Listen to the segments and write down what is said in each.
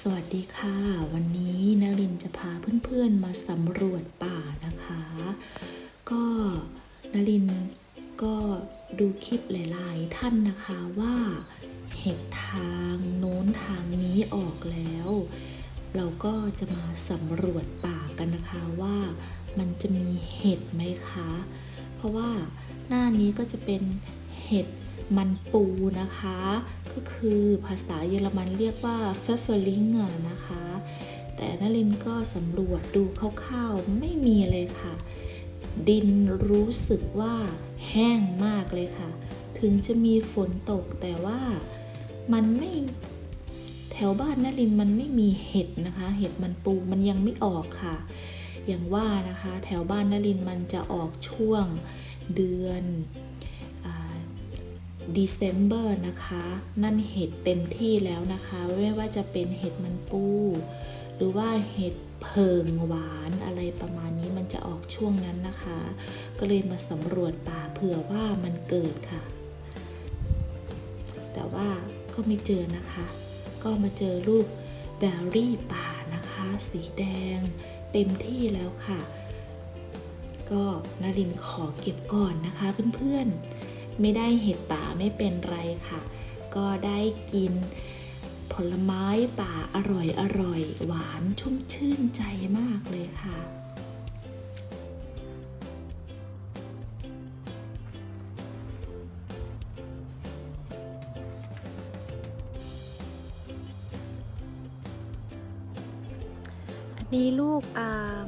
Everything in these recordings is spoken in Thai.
สวัสดีค่ะ วันนี้นรินจะพาเพื่อนๆมาสำรวจป่านะคะ ก็นรินก็ดูคลิปหลายๆ ท่านนะคะว่าเห็ดทางโน้นทางนี้ออกแล้ว เราก็จะมาสำรวจป่ากันนะคะว่ามันจะมีเห็ดไหมคะ เพราะว่าหน้านี้ก็จะเป็นเห็ดมันปูนะคะ ก็คือภาษาเยอรมันเรียกว่าเฟฟเฟอริงอะนะคะ แต่นลินก็สำรวจดูคร่าวๆไม่มีเลยค่ะ ดินรู้สึกว่าแห้งมากเลยค่ะ ถึงจะมีฝนตกแต่ว่ามันไม่แถวบ้านนลินมันไม่มีเห็ดนะคะ เห็ดมันปูมันยังไม่ออกค่ะ อย่างว่านะคะ แถวบ้านนลินมันจะออกช่วงเดือน December นะคะ นั่นเห็ดเต็มที่แล้วนะคะ ไม่ว่าจะเป็นเห็ดมันปู หรือว่าเห็ดเพิงหวานอะไรประมาณนี้มันจะออกช่วงนั้นนะคะ ก็เลยมาสำรวจป่าเผื่อว่ามันเกิดค่ะ แต่ว่าก็ไม่เจอนะคะ ก็มาเจอลูกแบร์รี่ป่านะคะ สีแดง เต็มที่แล้วค่ะ ก็นารินขอเก็บก่อนนะคะเพื่อนๆ ไม่ได้เห็ดป่าไม่เป็นไรค่ะ ก็ได้กินผลไม้ป่าอร่อยอร่อยหวานชุ่มชื่นใจมากเลยค่ะอันนี้ลูกอ่า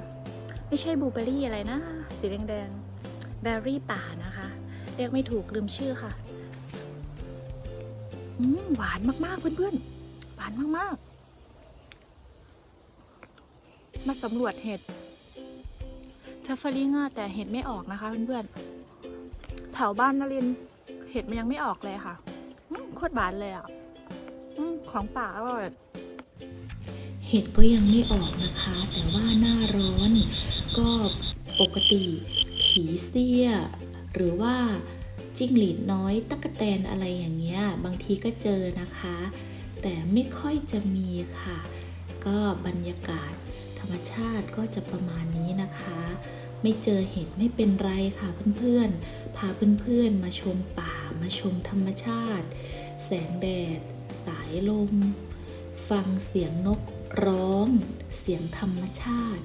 ไม่ใช่บลูเบอร์รี่อะไรนะ สีแดงๆแบร์รี่ป่านะคะ เรียกไม่ถูกลืมชื่อค่ะ อืมหวานมากๆเพื่อนๆ หวานมากๆ มาสำรวจเห็ดเทฟเฟอริงอะแต่เห็ดไม่ออกนะคะเพื่อนๆ แถวบ้านนรินเห็ดมันยังไม่ออกเลยค่ะอืมโคตรหวานเลยอะอืมของป่าอร่อยเห็ดก็ยังไม่ออกนะคะ แต่ว่าหน้าร้อนก็ปกติผีเสี้ย หรือว่าจิ้งหรีดน้อยตะกแตนอะไรอย่างเงี้ยบางทีก็เจอนะคะ แต่ไม่ค่อยจะมีค่ะ ก็บรรยากาศธรรมชาติก็จะประมาณนี้นะคะ ไม่เจอเห็ดไม่เป็นไรค่ะเพื่อนๆ พาเพื่อนๆมาชมป่ามาชมธรรมชาติ แสงแดด สายลม ฟังเสียงนกร้อง เสียงธรรมชาติ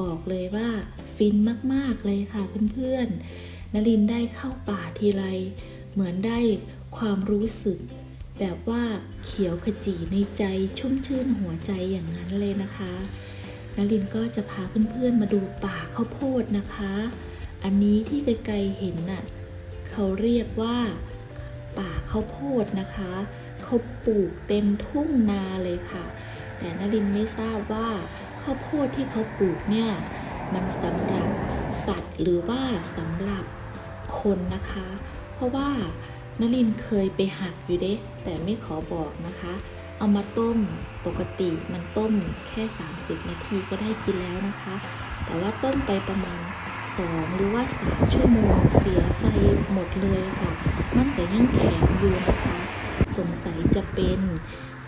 บอกเลยว่าฟินมากๆเลยค่ะเพื่อนๆ นลินได้เข้าป่าทีไร เหมือนได้ความรู้สึก แบบว่าเขียวขจีในใจชุ่มชื่นหัวใจอย่างนั้นเลยนะคะนลินก็จะพาเพื่อนๆมาดูป่าข้าวโพดนะคะ อันนี้ที่ไกลๆเห็นน่ะเขาเรียกว่าป่าข้าวโพดนะคะเขาปลูกเต็มทุ่งนาเลยค่ะ แต่นลินไม่ทราบว่าข้าวโพดที่เขาปลูกเนี่ย มันสำหรับสัตว์หรือว่าสำหรับคนนะคะ เพราะว่านลินเคยไปหักอยู่เด้แต่ไม่ขอบอกนะคะ เอามาต้มปกติมันต้มแค่ 30 นาทีก็ได้กินแล้วนะคะ แต่ว่าต้มไปประมาณ 2 หรือว่า 3 ชั่วโมงเสียไฟหมดเลยค่ะ มันแต่ยังแข็งอยู่นะคะ สงสัยจะเป็น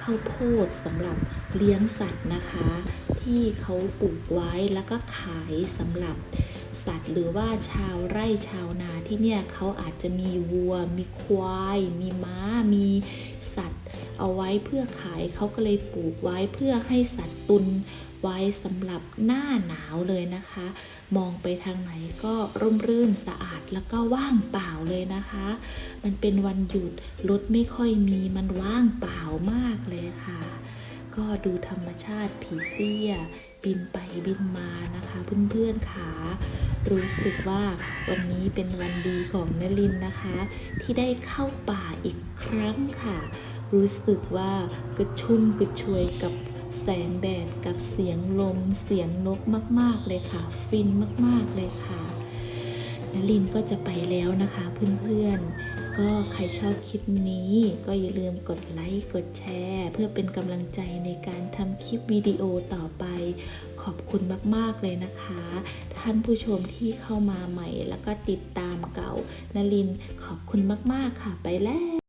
ข้าวโพดสำหรับเลี้ยงสัตว์นะคะ ที่เขาปลูกไว้แล้วก็ขายสำหรับ สัตว์หรือว่าชาวไร่ชาวนาที่เนี่ยเขาอาจจะมีวัว มีควาย มีม้า มีสัตว์ เอาไว้เพื่อขายเขาก็เลยปลูกไว้เพื่อให้สัตว์ตุนไว้สำหรับหน้าหนาวเลยนะคะ มองไปทางไหนก็ร่มรื่นสะอาดแล้วก็ว่างเปล่าเลยนะคะ มันเป็นวันหยุดรถไม่ค่อยมีมันว่างเปล่ามากเลยค่ะ ก็ดูธรรมชาติผีเสื้อบินไปบินมานะคะเพื่อนๆค่ะรู้สึกว่าวันนี้เป็นวันดีของนลินนะคะ ที่ได้เข้าป่าอีกครั้งค่ะ รู้สึกว่ากระชุ่มกระชวยกับแสงแดดกับเสียงลมเสียงนกมาก ๆเลยค่ะ ฟินมากๆเลยค่ะนลินก็จะไปแล้วนะคะเพื่อนๆ ก็ใครชอบคลิปนี้ก็อย่าลืมกดไลค์ กดแชร์ เพื่อเป็นกำลังใจในการทำคลิปวิดีโอต่อไป ขอบคุณมาก ๆ เลยนะคะ ท่านผู้ชมที่เข้ามาใหม่แล้วก็ติดตามเก่า นลินขอบคุณมาก ๆ ค่ะ ไปแล้ว